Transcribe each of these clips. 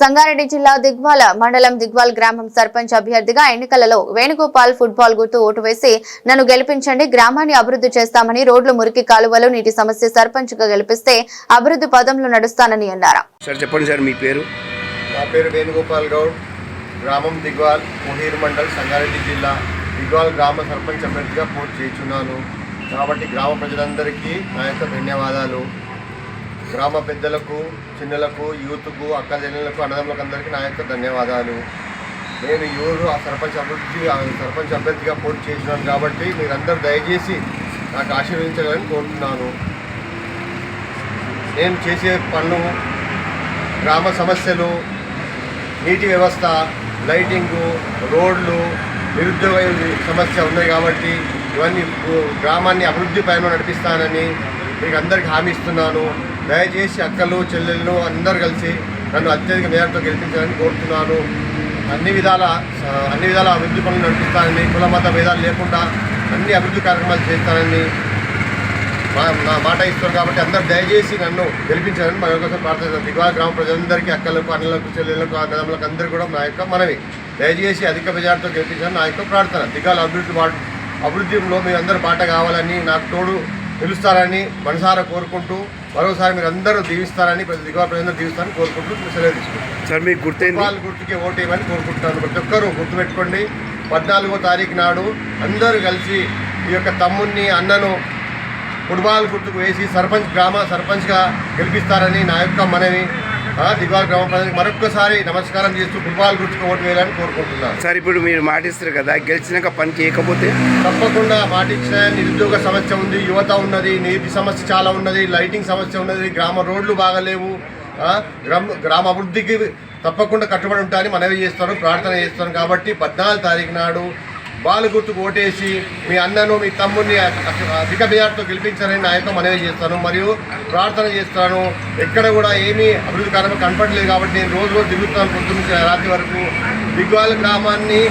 సంగారెడ్డి జిల్లా దిగ్వాల మండలం దిగ్వాల్ గ్రామం సర్పంచ్ అభ్యర్థిగా ఎన్నికలలో వేణుగోపాల్ ఫుట్బాల్ గుర్తు ఓటు వేసి నన్ను గెలిపించండి గ్రామాన్ని అభివృద్ధి చేస్తామని రోడ్లు మురికి కాలువలు నీటి సమస్య సర్పంచ్గా గెలిపిస్తే అభివృద్ధి పదంలో నడుస్తానని అన్నారు. సార్ చెప్పండి సార్ మీ పేరు? నా పేరు వేణుగోపాల్ గౌడ్ గ్రామం దిగ్వాల్ ముహీర్ మండల్ సంగారెడ్డి జిల్లా దిగ్వాల్ గ్రామ సర్పంచ్ అభ్యర్థిగా పోటీ చేస్తున్నాను. కాబట్టి గ్రామ ప్రజలందరికీ నా యొక్క ధన్యవాదాలు. గ్రామ పెద్దలకు చిన్నలకు యూత్కు అక్క చెల్లెలకు అన్నదమ్ములకు అందరికీ నా యొక్క ధన్యవాదాలు. నేను ఎవరు ఆ సర్పంచ్ అభివృద్ధి ఆ సర్పంచ్ అభ్యర్థిగా పోటీ చేసినాను కాబట్టి మీరందరూ దయచేసి నాకు ఆశీర్వదించాలని కోరుతున్నాను. నేను చేసే పనులు గ్రామ సమస్యలు నీటి వ్యవస్థ లైటింగు రోడ్లు నిరుద్యోగ సమస్య ఉన్నాయి కాబట్టి ఇవన్నీ గ్రామాన్ని అభివృద్ధి పైన నడిపిస్తానని మీకు అందరికీ హామీ ఇస్తున్నాను. దయచేసి అక్కలు చెల్లెళ్ళు అందరు కలిసి నన్ను అత్యధిక మేరతో గెలిపించాలని కోరుతున్నాను. అన్ని విధాల అన్ని విధాల అభివృద్ధి పనులు నడిపిస్తానని కుల మత భేదాలు లేకుండా అన్ని అభివృద్ధి కార్యక్రమాలు చేస్తానని మా నా మాట ఇస్తారు కాబట్టి అందరు దయచేసి నన్ను గెలిపించాలని మా యొక్క ప్రార్థన దిగువ గ్రామ ప్రజలందరికీ అక్కలకు అన్నలకు చెల్లెళ్ళకు అన్నదమ్ములకు అందరికీ కూడా నా యొక్క మనవి. దయచేసి అధిక మెజార్టీతో గెలిపించాలని నా యొక్క ప్రార్థన. దిగాల అభివృద్ధి అభివృద్ధిలో మీరు అందరూ బాట కావాలని నాకు తోడు నిలుస్తారని మనసారా కోరుకుంటూ మరోసారి మీరు అందరూ దీవిస్తారని ప్రతి దిగువ ప్రజలందరూ దీవిస్తారని కోరుకుంటూ సెలవు తీసుకుంటాను సార్ మీకు గుర్తయింది? గుర్తుకి ఓటేయమని కోరుకుంటున్నాను. ప్రతి ఒక్కరూ గుర్తుపెట్టుకోండి. పద్నాలుగో తారీఖు నాడు అందరూ కలిసి ఈ యొక్క తమ్ముణ్ణి అన్నను ఫుట్బాల్ గుర్తుకు వేసి సర్పంచ్ గ్రామ సర్పంచ్గా గెలిపిస్తారని నా యొక్క మనవి. ఆ, దిగాల్ గ్రామ ప్రజలకు మరొక్కసారి నమస్కారం చేస్తూ ఫుట్బాల్ గుర్తుకు ఓటు వేయాలని కోరుకుంటున్నాను. సార్ ఇప్పుడు మీరు మాటిస్తారు కదా గెలిచినాక పని చేయకపోతే? తప్పకుండా మాటిచ్చిన నిరుద్యోగ సమస్య ఉంది యువత ఉన్నది నీటి సమస్య చాలా ఉన్నది లైటింగ్ సమస్య ఉన్నది గ్రామ రోడ్లు బాగలేవు గ్రామ గ్రామ అభివృద్ధికి తప్పకుండా కట్టుబడి ఉంటారని మనవి చేస్తాను ప్రార్థన చేస్తాను కాబట్టి పద్నాలుగు తారీఖు నాడు బాలు గుర్తుకు ఓటేసి మీ అన్నను మీ తమ్ముడిని అధిక మెజార్టీతో గెలిపించాలని నాయకత్వం యొక్క మనవి చేస్తాను. మరియు ప్రార్థన చేస్తాను. ఎక్కడ కూడా ఏమీ అభివృద్ధి కార్యక్రమం కనపడలేదు కాబట్టి నేను రోజు రోజు తిరుగుతాను పొద్దున్న రాత్రి వరకు. దిగ్వాల గ్రామాన్ని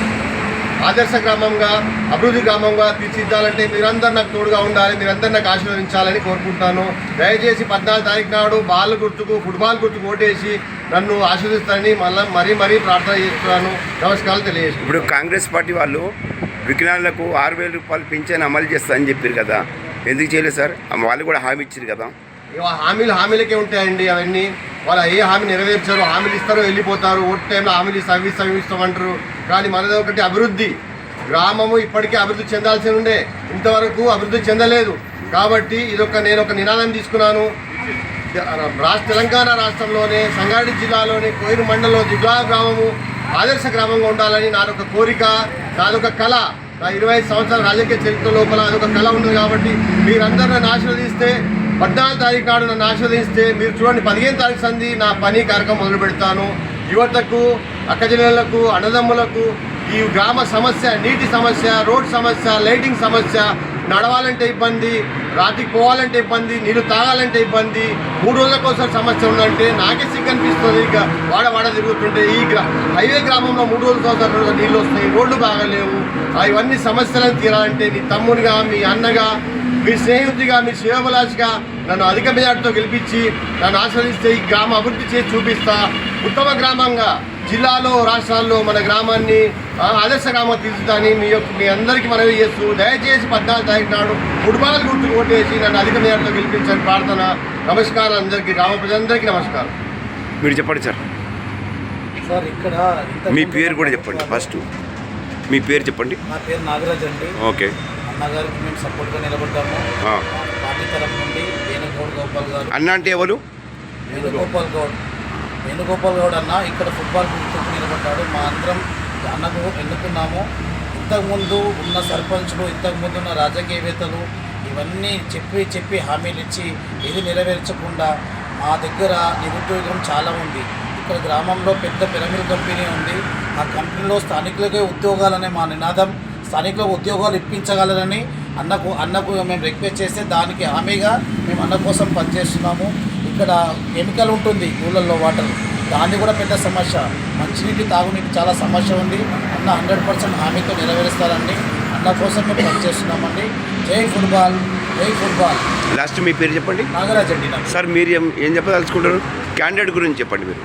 ఆదర్శ గ్రామంగా అభివృద్ధి గ్రామంగా తీర్చిదిద్దాలంటే మీరందరూ నాకు తోడుగా ఉండాలి మీరందరూ నాకు ఆశీర్వదించాలని కోరుకుంటున్నాను దయచేసి పద్నాలుగు తారీఖు నాడు బాల్ గుర్తుకు ఫుట్బాల్ గుర్తుకు ఓటేసి నన్ను ఆశీర్వదిస్తానని మళ్ళీ మరీ మరీ ప్రార్థన చేస్తున్నాను. నమస్కారాలు తెలియజేస్తున్నాను. ఇప్పుడు కాంగ్రెస్ పార్టీ వాళ్ళు వికలాంగులకు ఆరు వేల రూపాయలు పింఛన్ అమలు చేస్తా అని చెప్పారు కదా. ఎందుకు చేయలేదు సార్? వాళ్ళు కూడా హామీ ఇచ్చారు కదా. హామీలు హామీలకే ఉంటాయండి అవన్నీ. వాళ్ళు ఏ హామీ నెరవేర్చారో హామీలు ఇస్తారో వెళ్ళిపోతారు. ఓటు టైంలో హామీలు ఇస్తాం అవి ఇస్తాం ఇస్తామంటారు కానీ మనది ఒకటి అభివృద్ధి. గ్రామము ఇప్పటికే అభివృద్ధి చెందాల్సి ఉండే. ఇంతవరకు అభివృద్ధి చెందలేదు. కాబట్టి ఇదొక నేను ఒక నినాదం తీసుకున్నాను. రాష్ట్ర తెలంగాణ రాష్ట్రంలోనే సంగారెడ్డి జిల్లాలోని కోయిరు మండలంలో దిగ్లా గ్రామము ఆదర్శ గ్రామంగా ఉండాలని నాదొక కోరిక నాదొక కళ. నా ఇరవై ఐదు సంవత్సరాల రాజకీయ చరిత్ర లోపల అదొక కళ ఉంది కాబట్టి మీరందరూ నన్ను ఆశీర్వదిస్తే పద్నాలుగు తారీఖు నాడు నన్ను ఆశీర్వదిస్తే మీరు చూడండి పదిహేను తారీఖు సంది నా పని కార్యక్రమం మొదలు పెడతాను యువతకు అక్కజనులకు అన్నదమ్ములకు ఈ గ్రామ సమస్య నీటి సమస్య రోడ్ సమస్య లైటింగ్ సమస్య నడవాలంటే ఇబ్బంది రాత్రికి పోవాలంటే ఇబ్బంది నీళ్ళు తాగాలంటే ఇబ్బంది మూడు రోజుల కోసం సమస్య ఉందంటే నాకే సిగ్గు అనిపిస్తుంది. ఇక వాడ వాడ తిరుగుతుంటే ఈ గ్రా హైవే గ్రామంలో మూడు రోజుల కోసం నీళ్ళు వస్తాయి రోడ్లు బాగలేవు. ఆ ఇవన్నీ సమస్యలను తీరాలంటే నీ తమ్మునిగా మీ అన్నగా మీ స్నేహితుడిగా మీ శివబలాజ్గా నన్ను అధిక మెజార్టీతో గెలిపించి నన్ను ఆస్వాదిస్తే ఈ గ్రామ అభివృద్ధి చేసి చూపిస్తా. ఉత్తమ గ్రామంగా జిల్లాలో రాష్ట్రాల్లో మన గ్రామాన్ని ఆ, ఆదర్శ గ్రామం తీర్చుతాని మీ యొక్క మీ అందరికీ మనవి చేస్తూ దయచేసి పద్నాలుగు తారీఖు నాడు ఫుట్బాల్ గుర్తుకు ఓటేసి నన్ను అధిక మెజార్టీతో గెలిపించని ప్రార్థన నమస్కారం అందరికీ గ్రామ ప్రజలందరికీ నమస్కారం. మీరు చెప్పండి సార్. సార్ ఇక్కడ మీ పేరు కూడా చెప్పండి ఫస్ట్. మీ పేరు చెప్పండి. నా పేరు నాగరాజ్ అండి. ఓకే. అన్నగారికి మేము సపోర్ట్గా నిలబడ్డాము. పార్టీ తరఫు నుండి వేణుగౌడ్ గోపాల్ గారు. అన్న అంటే ఎవరు? వేణుగోపాల్ గౌడ్. వేణుగోపాల్ గౌడ్ అన్న ఇక్కడ ఫుట్బాల్ గుర్తుకు నిలబడ్డాడు? మా అందరం అన్నకు ఎన్నుకున్నాము. ఇంతకుముందు ఉన్న సర్పంచ్లు ఇంతకుముందు ఉన్న రాజకీయవేత్తలు ఇవన్నీ చెప్పి చెప్పి హామీలు ఇచ్చి ఇది నెరవేర్చకుండా మా దగ్గర నిరుద్యోగం చాలా ఉంది. ఇక్కడ గ్రామంలో పెద్ద పిరమిడ్ కంపెనీ ఉంది. ఆ కంపెనీలో స్థానికులకే ఉద్యోగాలనే మా నినాదం. స్థానికులకు ఉద్యోగాలు ఇప్పించగలరని అన్నకు అన్నకు మేము రిక్వెస్ట్ చేస్తే దానికి హామీగా మేము అన్న కోసం పనిచేస్తున్నాము. ఇక్కడ కెమికల్ ఉంటుంది ఊళ్ళల్లో వాటర్. దాన్ని కూడా పెద్ద సమస్య. మంచినీటి తాగునీటి చాలా సమస్య ఉంది. అన్న హండ్రెడ్ పర్సెంట్ హామీతో నెరవేరుస్తారండి అన్న కోసం మేము పనిచేస్తున్నామండి. జై ఫుట్బాల్ జై ఫుట్బాల్. లాస్ట్ మీ పేరు చెప్పండి? నాగరాజ్ అండి నాకు సార్ మీరు ఏం ఏం చెప్పదలుచుకుంటారు? క్యాండిడేట్ గురించి చెప్పండి మీరు.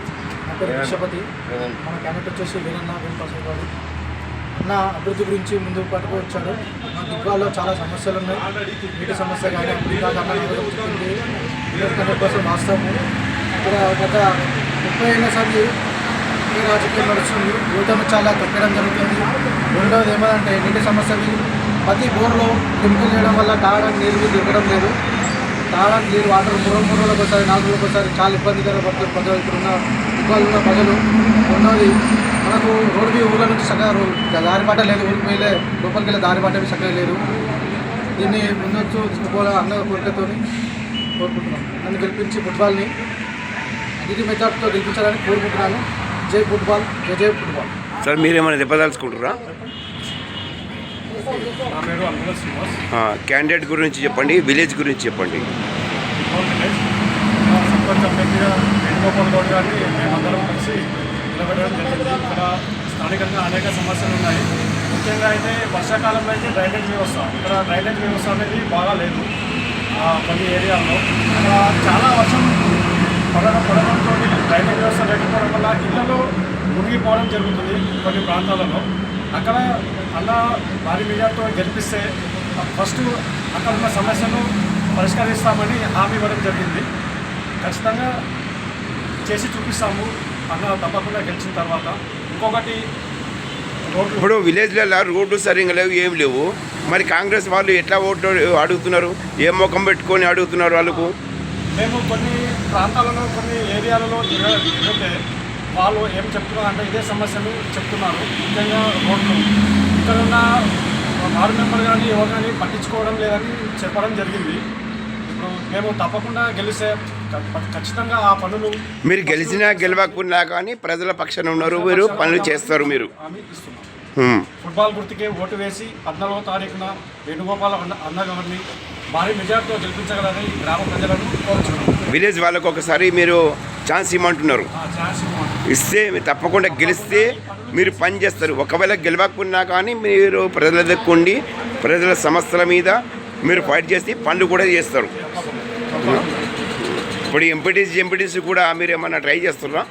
మన క్యాండిడేట్ వచ్చేసి వీరన్న వెంకటేశ్వర గారు. అన్న అభివృద్ధి గురించి ముందుకు పట్టుకొచ్చాడు మా దిగ్గాల్లో చాలా సమస్యలు ఉన్నాయి నీటి సమస్య కానీ అభివృద్ధి కోసం వాస్తవము ఇక్కడ గత ముప్పై ఏళ్ళ సంది ఈ రాజకీయం నడుస్తుంది. యువతను చాలా తగ్గడం జరుగుతుంది. రెండవది ఏమంటే నీటి సమస్యలు ప్రతి బోర్లో కెమికల్ చేయడం వల్ల తాగడానికి నీరు దిగడం లేదు. తాగడానికి నీరు వాటర్ మూడు మూడు రోజులకు ఒకసారి నాలుగు రోజులకు ఒకసారి చాలా ఇబ్బందికర పడుతుంది ప్రజలు ఇక్కడ ఉన్న ఇబ్బందులు ఉన్న ప్రజలు. రెండవది మనకు రోడ్డు ఊళ్ళ నుంచి చక్కగా దారి బాట లేదు ఊరికి వెళ్ళే లోపలికి వెళ్ళే దారి బాట చక్కగా లేదు. దీన్ని ముందొచ్చు తీసుకుపోలే అన్న కోరికతో కోరుకుంటున్నాం. నన్ను గెలిపించి ఫుట్బాల్ని ఇది మెథడ్తో గెలిపించాలని కోరుకుంటున్నాను. జై ఫుట్బాల్ జై జై ఫుట్బాల్. సార్ మీరేమైనా శ్రీనివాస్. క్యాండిడేట్ గురించి చెప్పండి విలేజ్ గురించి చెప్పండి. సర్పంచ్ అభ్యర్థిగా వేణుగోపాల్ గౌడ్ గారిని మేమందరం కలిసి నిలబెట్టడం జరిగింది. ఇక్కడ స్థానికంగా అనేక సమస్యలు ఉన్నాయి. ముఖ్యంగా అయితే వర్షాకాలంలో అయితే డ్రైనేజ్ వ్యవస్థ ఇక్కడ డ్రైనేజ్ వ్యవస్థ అనేది బాగా లేదు ఆ, కొన్ని ఏరియాల్లో. అక్కడ చాలా వర్షం పడడం పడడంతో డ్రైనేజ్ వ్యవస్థ లేకపోవడం వల్ల ఇళ్ళలో మునిగిపోవడం జరుగుతుంది కొన్ని ప్రాంతాలలో. అక్కడ అలా భారీ మీడియాతో గెలిపిస్తే ఫస్ట్ అక్కడ ఉన్న సమస్యను పరిష్కరిస్తామని హామీ ఇవ్వడం జరిగింది. ఖచ్చితంగా చేసి చూపిస్తాము. అన్న తప్పకుండా గెలిచిన తర్వాత ఇంకొకటి రోడ్లు. ఇప్పుడు విలేజ్లలో రోడ్డు సరిగ్గా లేవు ఏం లేవు. మరి కాంగ్రెస్ వాళ్ళు ఎట్లా ఓట్లు అడుగుతున్నారు? ఏ ముఖం పెట్టుకొని అడుగుతున్నారు వాళ్ళకు? మేము కొన్ని ప్రాంతాలలో కొన్ని ఏరియాలలో తిరగ- తిరిగితే వాళ్ళు ఏం చెప్తున్నారు అంటే ఇదే సమస్యలు చెప్తున్నారు. ముఖ్యంగా రోడ్లు. ఇక్కడ ఉన్న వార్డు మెంబర్ కానీ ఎవరు కానీ పట్టించుకోవడం లేదని చెప్పడం జరిగింది. ఇప్పుడు మేము తప్పకుండా గెలిస్తే ఖచ్చితంగా ఆ పనులు మీరు గెలిచినా గెలవకున్నా కానీ ప్రజల పక్షాన ఉన్నారు మీరు పనులు చేస్తారు మీరు. ఫుట్బాల్ గుర్తుకే ఓటు వేసి పద్నాలుగో తారీఖున వేణుగోపాల అన్న భారీ మెజార్టీతో గెలిపించగలని గ్రామ ప్రజలను కోరుచున్నాం. విలేజ్ వాళ్ళకు ఒకసారి మీరు ఛాన్స్ ఇవ్వమంటున్నారు. ఇస్తే తప్పకుండా గెలిస్తే మీరు పని చేస్తారు. ఒకవేళ గెలవకున్నా కానీ మీరు ప్రజల దగ్గర ప్రజల సమస్యల మీద మీరు ఫైట్ చేసి పనులు కూడా చేస్తారు. ఇప్పుడు ఎంపీటీసీ ఎంపీటీసీ కూడా మీరు ఏమన్నా ట్రై చేస్తున్నారా?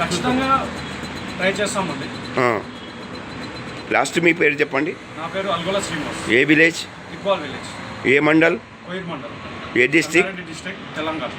ఖచ్చితంగా ట్రై చేస్తామండి లాస్ట్ మీ పేరు చెప్పండి. నా పేరు అల్గొల శ్రీనివాస్. ఏ విలేజ్? విలేజ్. ఏ మండల్? కోయిర్ మండలం. ఏ డిస్టిక్? డిస్ట్రిక్ట్ తెలంగాణ.